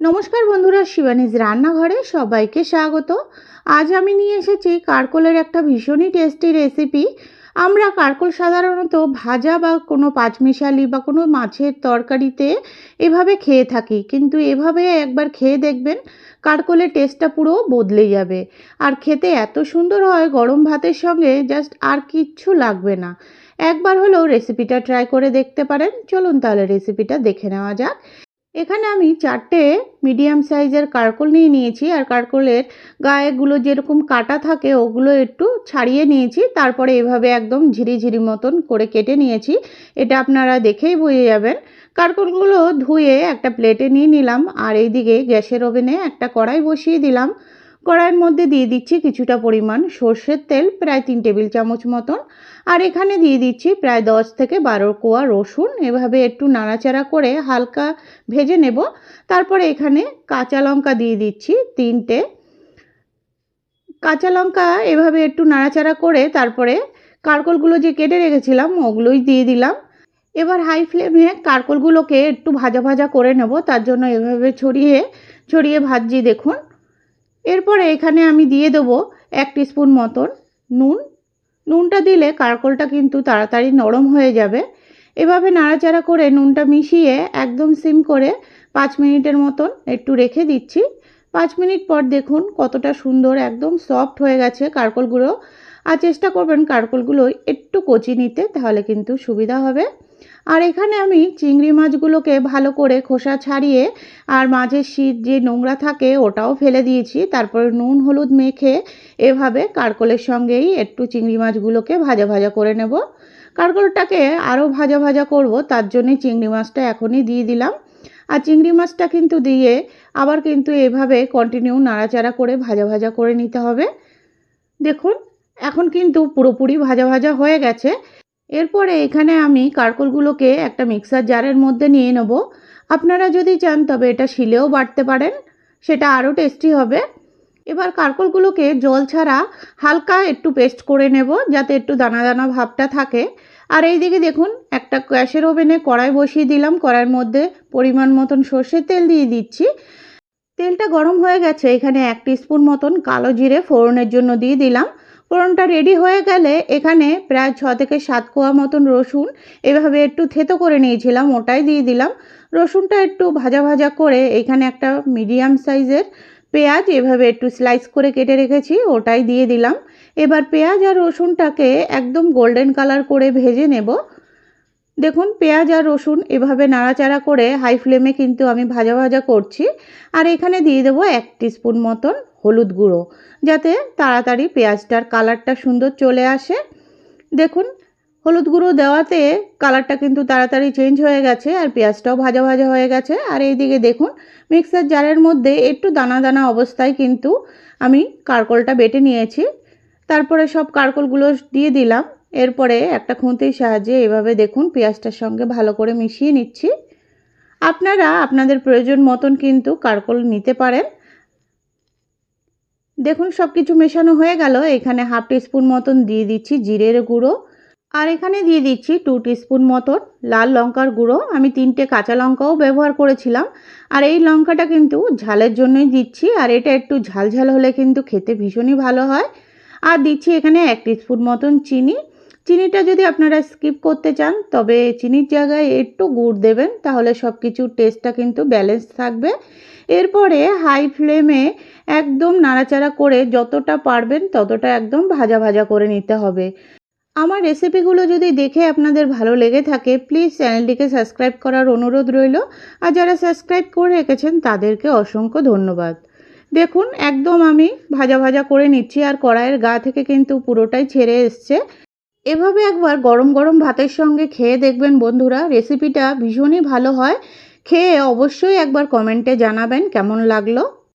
নমস্কার বন্ধুরা, শিবানীজ রান্নাঘরে সবাইকে স্বাগত। আজ আমি নিয়ে এসেছি কারকোলের একটা ভীষণই টেস্টি রেসিপি আমরা কারকোল সাধারণত ভাজা বা কোনো পাঁচমিশালি বা কোনো মাছের তরকারিতে এভাবে খেয়ে থাকি। কিন্তু এভাবে একবার খেয়ে দেখবেন, কারকোলের টেস্টটা পুরো বদলে যাবে। আর খেতে এত সুন্দর হয় গরম ভাতের সঙ্গে জাস্ট আর কিচ্ছু লাগবে না। একবার হলেও রেসিপিটা ট্রাই করে দেখতে পারেন। চলুন তাহলে রেসিপিটা দেখে নেওয়া যাক। এখানে আমি চারটে মিডিয়াম সাইজের কারকোল নিয়ে নিয়েছি, আর কারকোলের গায়েগুলো যেরকম কাটা থাকে, ওগুলো একটু ছাড়িয়ে নিয়েছি, তারপরে এভাবে একদম ঝিরিঝিরি ঝিরি মতন করে কেটে নিয়েছি। এটা আপনারা দেখেই বুঝে যাবেন। কারকোলগুলো ধুয়ে একটা প্লেটে নিয়ে নিলাম, আর এইদিকে গ্যাসের ওভেনে একটা কড়াই বসিয়ে দিলাম। কড়াইয়ের মধ্যে দিয়ে দিচ্ছি কিছুটা পরিমাণ সর্ষের তেল, প্রায় তিন টেবিল চামচ মতন। আর এখানে দিয়ে দিচ্ছি প্রায় দশ থেকে বারো কোয়া রসুন। এভাবে একটু নাড়াচাড়া করে হালকা ভেজে নেব। তারপরে এখানে কাঁচা লঙ্কা দিয়ে দিচ্ছি তিনটে। কাঁচা লঙ্কা এভাবে একটু নাড়াচাড়া করে তারপরে কারকলগুলো যে কেটে রেখেছিলাম, ওগুলোই দিয়ে দিলাম। এবার হাই ফ্লেমে কারকলগুলোকে একটু ভাজা ভাজা করে নেব। তার জন্য এভাবে ছড়িয়ে ছড়িয়ে ভাজছি, দেখুন। এরপরে এখানে আমি দিয়ে দেবো এক স্পুন মতন নুন। নুনটা দিলে কারকলটা কিন্তু তাড়াতাড়ি নরম হয়ে যাবে। এভাবে নাড়াচাড়া করে নুনটা মিশিয়ে একদম সিম করে পাঁচ মিনিটের মতন একটু রেখে দিচ্ছি। পাঁচ মিনিট পর দেখুন কতটা সুন্দর একদম সফট হয়ে গেছে কারকলগুলো। আর চেষ্টা করবেন কারকলগুলো একটু কচি নিতে, তাহলে কিন্তু সুবিধা হবে। আর এখানে আমি চিংড়ি মাছগুলোকে ভালো করে খোসা ছাড়িয়ে আর মাঝের শীত যে নোংরা থাকে ওটাও ফেলে দিয়েছি। তারপরে নুন, হলুদ মেখে এভাবে কারকলের সঙ্গেই একটু চিংড়ি মাছগুলোকে ভাজা ভাজা করে নেব। কারকলটাকে আরও ভাজা ভাজা করব, তার জন্যই চিংড়ি মাছটা এখনই দিয়ে দিলাম। আর চিংড়ি মাছটা কিন্তু দিয়ে আবার কিন্তু এভাবে কন্টিনিউ নাড়াচাড়া করে ভাজা ভাজা করে নিতে হবে। দেখুন, এখন কিন্তু পুরোপুরি ভাজা ভাজা হয়ে গেছে। এরপরে এখানে আমি কারকলগুলোকে একটা মিক্সার জারের মধ্যে নিয়ে নেব। আপনারা যদি চান, তবে এটা শিলেও বাটতে পারেন, সেটা আরও টেস্টি হবে। এবার কারকলগুলোকে জল ছাড়া হালকা একটু পেস্ট করে নেব, যাতে একটু দানা দানা ভাবটা থাকে। আর এই দিকে দেখুন, একটা গ্যাসের ওভেনে কড়াই বসিয়ে দিলাম। কড়াইয়ের মধ্যে পরিমাণ মতন সর্ষের তেল দিয়ে দিচ্ছি। তেলটা গরম হয়ে গেছে, এখানে এক স্পুন মতন কালো জিরে ফোড়নের জন্য দিয়ে দিলাম। ফোড়নটা রেডি হয়ে গেলে এখানে প্রায় ছ থেকে সাত কোয়া মতন রসুন এভাবে একটু থেতো করে নিয়েছিলাম, ওটাই দিয়ে দিলাম। রসুনটা একটু ভাজা ভাজা করে এখানে একটা মিডিয়াম সাইজের পেঁয়াজ এভাবে একটু স্লাইস করে কেটে রেখেছি, ওটাই দিয়ে দিলাম। এবার পেঁয়াজ আর রসুনটাকে একদম গোল্ডেন কালার করে ভেজে নেব। দেখুন, পেঁয়াজ আর রসুন এভাবে নাড়াচাড়া করে হাই ফ্লেমে কিন্তু আমি ভাজা ভাজা করছি। আর এখানে দিয়ে দেবো এক স্পুন মতন হলুদ গুঁড়ো, যাতে তাড়াতাড়ি পেঁয়াজটার কালারটা সুন্দর চলে আসে। দেখুন, হলুদ গুঁড়ো দেওয়াতে কালারটা কিন্তু তাড়াতাড়ি চেঞ্জ হয়ে গেছে আর পেঁয়াজটাও ভাজা ভাজা হয়ে গেছে। আর এইদিকে দেখুন, মিক্সার জারের মধ্যে একটু দানা দানা অবস্থায় কিন্তু আমি কারকলটা বেটে নিয়েছি। তারপরে সব কারকলগুলো দিয়ে দিলাম। এরপরে একটা খুন্তির সাহায্যে এভাবে দেখুন পেঁয়াজটার সঙ্গে ভালো করে মিশিয়ে নিচ্ছি। আপনারা আপনাদের প্রয়োজন মতন কিন্তু কারকল নিতে পারেন। দেখুন সব কিছু মেশানো হয়ে গেল। এখানে হাফ টিস্পুন মতন দিয়ে দিচ্ছি জিরের গুঁড়ো। আর এখানে দিয়ে দিচ্ছি টু টিস্পুন মতন লাল লঙ্কার গুঁড়ো। আমি তিনটে কাঁচা লঙ্কাও ব্যবহার করেছিলাম। আর এই লঙ্কাটা কিন্তু ঝালের জন্যই দিচ্ছি। আর এটা একটু ঝাল ঝাল হলে কিন্তু খেতে ভীষণই ভালো হয়। আর দিচ্ছি এখানে এক টিস্পুন মতন চিনি। চিনিটা যদি আপনারা স্কিপ করতে চান, তবে চিনির জায়গায় একটু গুড় দেবেন, তাহলে সব কিছুর টেস্টটা কিন্তু ব্যালেন্স থাকবে। এরপরে হাই ফ্লেমে একদম নাড়াচাড়া করে যতটা পারবেন, ততটা একদম ভাজা ভাজা করে নিতে হবে। আমার রেসিপিগুলো যদি দেখে আপনাদের ভালো লেগে থাকে প্লিজ চ্যানেলটিকে সাবস্ক্রাইব করার অনুরোধ রইল। আর যারা সাবস্ক্রাইব করে রেখেছেন, তাদেরকে অসংখ্য ধন্যবাদ। দেখুন, একদম আমি ভাজা ভাজা করে নিচ্ছি, আর কড়াইয়ের গা থেকে কিন্তু পুরোটাই ছেড়ে এসছে। এভাবে একবার গরম গরম ভাতের সঙ্গে খেয়ে দেখবেন বন্ধুরা রেসিপিটা ভীষণই ভালো হয়। খেয়ে অবশ্যই একবার কমেন্টে জানাবেন কেমন লাগল।